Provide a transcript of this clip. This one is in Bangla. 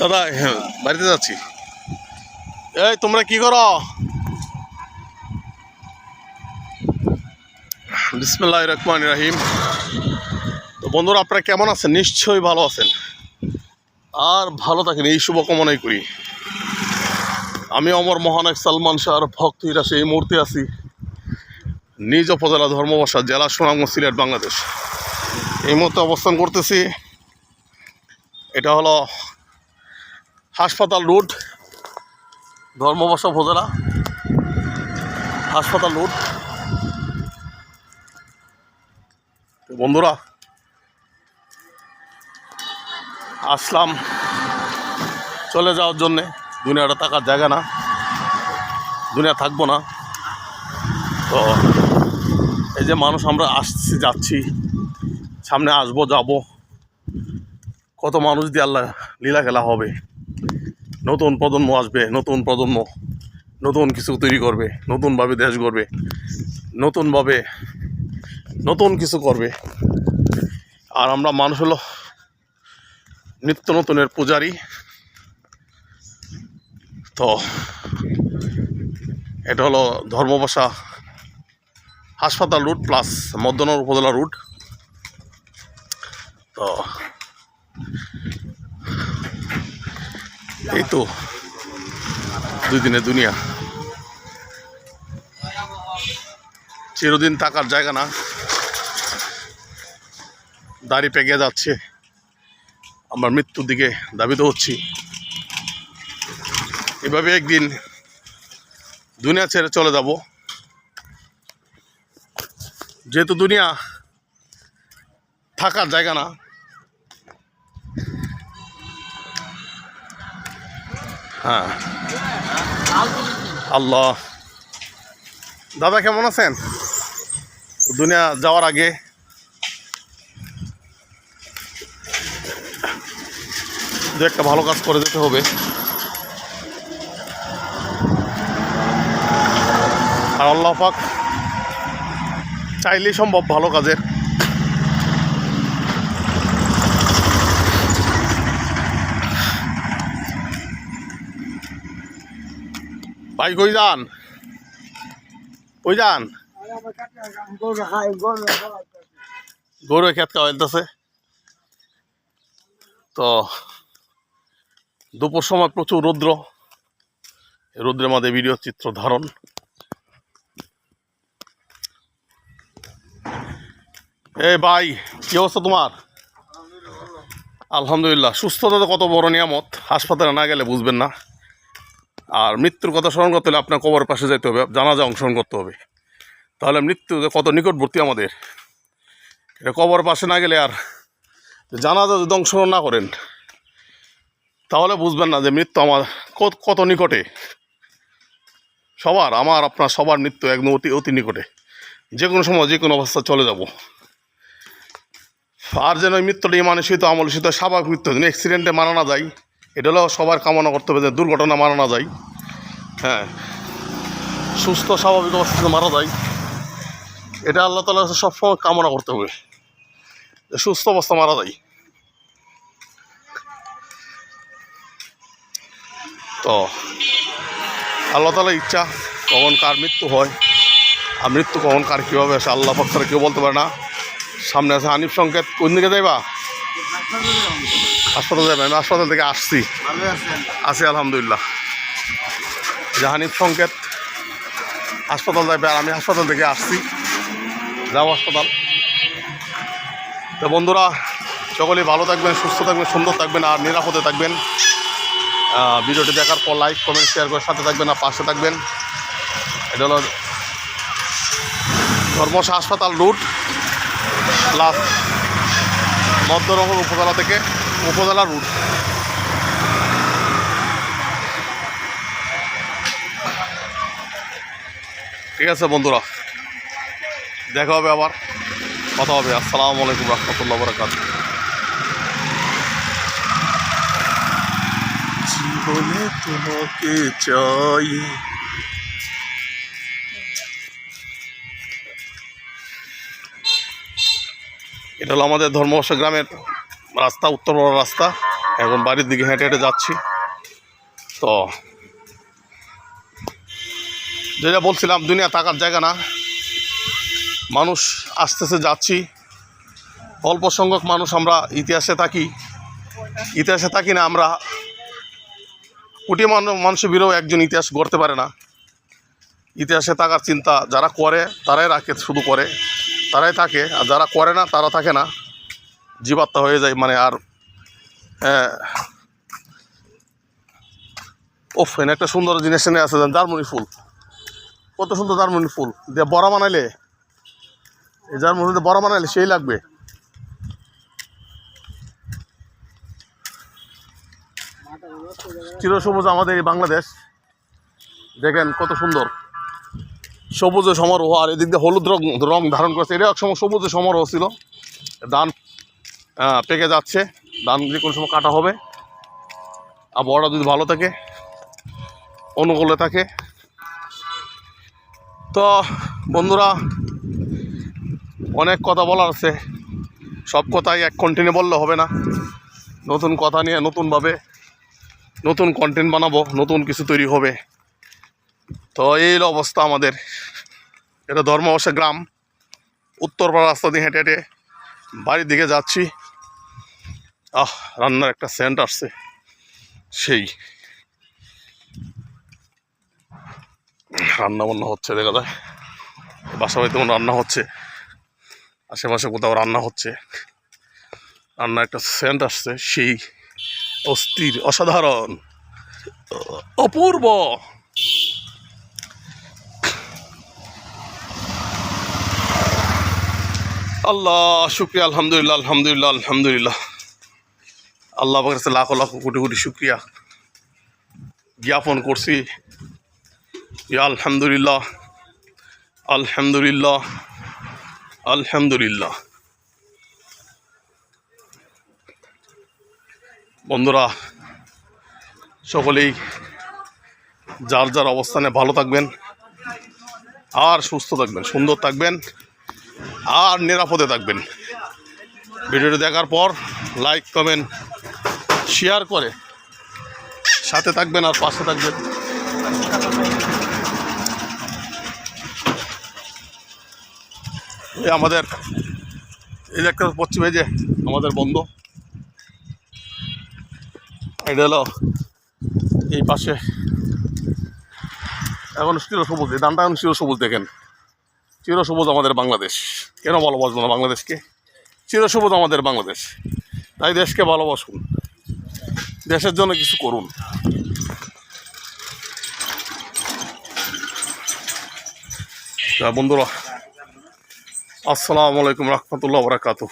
দাদা হ্যাঁ বাড়িতে যাচ্ছি। এই তোমরা কি করো? বিসমুল্লাহ রহমান রাহিম তো বন্ধুরা আপনারা কেমন আছেন? নিশ্চয়ই ভালো আছেন। আর ভালো থাকেন এই শুভকামনাই করি। আমি অমর মহানায়ক সালমান শাহর ভক্ত হিরাসে এই মুহূর্তে আছি। নিজ উপজেলা ধর্মবাসা জেলা সুনামগঞ্জ সিলেট বাংলাদেশ। এই মুহূর্তে অবস্থান করতেছি। এটা হলো হাসপাতাল রোড ধর্মবাসা উপজেলা হাসপাতাল রোড। বন্ধুরা, আসলাম চলে যাওয়ার জন্যে। দুনিয়াটা থাকার জায়গা না দুনিয়া থাকব না। তো এই যে মানুষ আমরা আসছি, যাচ্ছি, সামনে আসব, যাব, কত মানুষ দিয়ে আল্লাহ লীলা খেলা হবে। নতুন প্রজন্ম আসবে, নতুন প্রজন্ম নতুন কিছু তৈরি করবে, নতুনভাবে দেশ গড়বে, নতুনভাবে নতুন কিছু করবে। আর আমরা মানুষ হলো নিত্য নতুনের পূজারি। তো এটা হলো ধর্মবাসা হাসপাতাল রুট প্লাস মদনর উপজেলা রুট। এই তো দুই দিনে দুনিয়া। চিরদিন থাকার জায়গা না। দাড়ি পেকে যাচ্ছে। আমরা মৃত্যুর দিকে দাবিত হচ্ছি। এভাবে একদিন দুনিয়া ছেড়ে চলে যাব। যেহেতু দুনিয়া থাকার জায়গা না হ্যাঁ। আল্লাহ। দাদা, কেমন আছেন? দুনিয়া যাওয়ার আগে। দু একটা ভালো কাজ করে যেতে হবে। আর আল্লাহ পাক চাইলেই সম্ভব ভালো কাজের। ভাই, কই যান? কই যান? গরু খেত খাওয়াইতেছে তো, দুপুর সময় প্রচুর রৌদ্র। রৌদ্রের মধ্যে ভিডিও চিত্র ধারণ। এ ভাই, কি অবস্থা তোমার? আলহামদুলিল্লাহ, সুস্থতা তো কত বড় নিয়ামত। হাসপাতালে না গেলে বুঝবেন না। আর মৃত্যুর কথা স্মরণ করতে হলে আপনার কবর পাশে যেতে হবে, জানাজা অংশগ্রহণ করতে হবে। তাহলে মৃত্যু কত নিকটবর্তী আমাদের, এটা কবর পাশে না গেলে আর জানাজা যদি অংশগ্রহণ না করেন, তাহলে বুঝবেন না যে মৃত্যু আমার কত নিকটে। সবার, আমার, আপনার সবার মৃত্যু একদম অতি অতি নিকটে। যে কোনো সময় যে কোনো অবস্থা চলে যাব। আর যেন মৃত্যুটা ইমানুষিত আমলসিত স্বাভাবিক মৃত্যু যেন অ্যাক্সিডেন্টে মারা না যায় এটা হলেও সবার কামনা করতে হবে যে দুর্ঘটনা মারা না যায়। হ্যাঁ। সুস্থ, স্বাভাবিক অবস্থাতে মারা যায়। এটা আল্লাহ তালা সবসময় কামনা করতে হবে যে সুস্থ অবস্থা মারা যায়। তো, আল্লাহ তালা ইচ্ছা কখন কার মৃত্যু হয়, আর মৃত্যু কখন কার কীভাবে আসে আল্লাহ পক্ষে কেউ বলতে পারে না। সামনে আছে হানিফ সংকেত। কোন দিকে যাইবা? হাসপাতাল যাবে আমি হাসপাতাল থেকে আসছি। আছি আলহামদুলিল্লাহ। যে হানিফ সংকেত হাসপাতাল যাবে আর আমি হাসপাতাল থেকে আসছি। যাও হাসপাতাল। তো বন্ধুরা সকলেই ভালো থাকবেন সুস্থ থাকবেন সুন্দর থাকবেন আর নিরাপদে থাকবেন। ভিডিওটি দেখার পর লাইক কমেন্ট শেয়ার করে সাথে থাকবেন আর পাশে থাকবেন। এটা হলো ধর্মশা হাসপাতাল রুট প্লাস মধ্যনগর উপজেলা থেকে। উপজেলা রুট। ঠিক আছে বন্ধুরা, দেখা হবে আবার, কথা হবে। আসসালামু আলাইকুম রহমতুল্লাহ বরকাত জীবনে তোমাকে চাই। এটা হলো আমাদের ধর্মবর্ষ গ্রামের রাস্তা, উত্তর বড় রাস্তা। এখন বাড়ির দিকে হেঁটে হেঁটে যাচ্ছি। তো যেটা বলছিলাম, দুনিয়া থাকার জায়গা না। মানুষ আসতেছে, যাচ্ছি। অল্প সংখ্যক মানুষ আমরা ইতিহাসে থাকি। ইতিহাসে থাকি না, আমরা কোটি মানুষ মানুষের বিরেও একজন ইতিহাস গড়তে পারে না। ইতিহাসে থাকার চিন্তা যারা করে, তারাই রাখে, শুধু করে। তারাই থাকে, আর যারা করে না, তারা থাকে না। জীবাত্মা হয়ে যায় মানে আর ওফ, এনে একটা সুন্দর জিনিস এনে আছে জার্মনি ফুল। কত সুন্দর জার্মনি ফুল। দিয়ে বড়া বানাইলে, এই জার্মনিতে বড়া বানাইলে সেই লাগবে। চিরসবুজ আমাদের এই বাংলাদেশ। দেখেন কত সুন্দর। সবুজে সমারোহ, আর এদিক দিয়ে হলুদ রং রং ধারণ করেছে। এটা এক সময় সবুজে সমারোহ ছিল। ধান আহ, পেকে যাচ্ছে। ধান যে কোনো সময় কাটা হবে আবহাওয়াটা যদি ভালো থাকে অনুকূলে থাকে। তো বন্ধুরা অনেক কথা বলার আছে। সব কথাই এক কন্টিনিউ বললে হবে না। নতুন কথা নিয়ে নতুনভাবে নতুন কন্টেন্ট বানাবো নতুন কিছু তৈরি হবে। তো এই অবস্থা আমাদের। এটা ধর্মবসা গ্রাম। উত্তরপাড়া রাস্তা দিয়ে হেঁটে হেঁটে বাড়ির দিকে যাচ্ছি। আহ, রান্নার একটা সেন্ট আসছে। সেই। রান্না বান্না হচ্ছে, দেখা যায় বাসা বাড়িতে কোনো রান্না হচ্ছে, আশেপাশে কোথাও রান্না হচ্ছে, রান্নার একটা সেন্ট আসছে, সেই অস্থির, অসাধারণ, অপূর্ব। আল্লাহ, শুক্রিয়া, আলহামদুলিল্লাহ আলহামদুলিল্লাহ আলহামদুলিল্লাহ। আল্লাহ কাছে লাখো লাখো কোটি কোটি শুক্রিয়া জ্ঞাপন করছি। আলহামদুলিল্লাহ আলহামদুলিল্লাহ আলহামদুলিল্লাহ। বন্ধুরা, সকলেই যার যার অবস্থানে ভালো থাকবেন আর সুস্থ থাকবেন, সুন্দর থাকবেন আর নিরাপদে থাকবেন। ভিডিওটি দেখার পর লাইক কমেন্ট শেয়ার করে। সাথে থাকবেন আর পাশে থাকবেন। এই আমাদের, এই যে একটা পশ্চিম যে আমাদের বন্ধ। এটা হলো এই পাশে। এখন চিরসবুজ এই ধানটা এখন চিরসবুজ দেখেন। চিরসবুজ আমাদের বাংলাদেশ। কেন ভালোবাসবো না বাংলাদেশকে? চিরসবুজ আমাদের বাংলাদেশ। তাই দেশকে ভালোবাসুন। দেশের জন্য কিছু করুন। বন্ধুরা আসসালামু আলাইকুম রহমতুল্লাহ বরাকাতু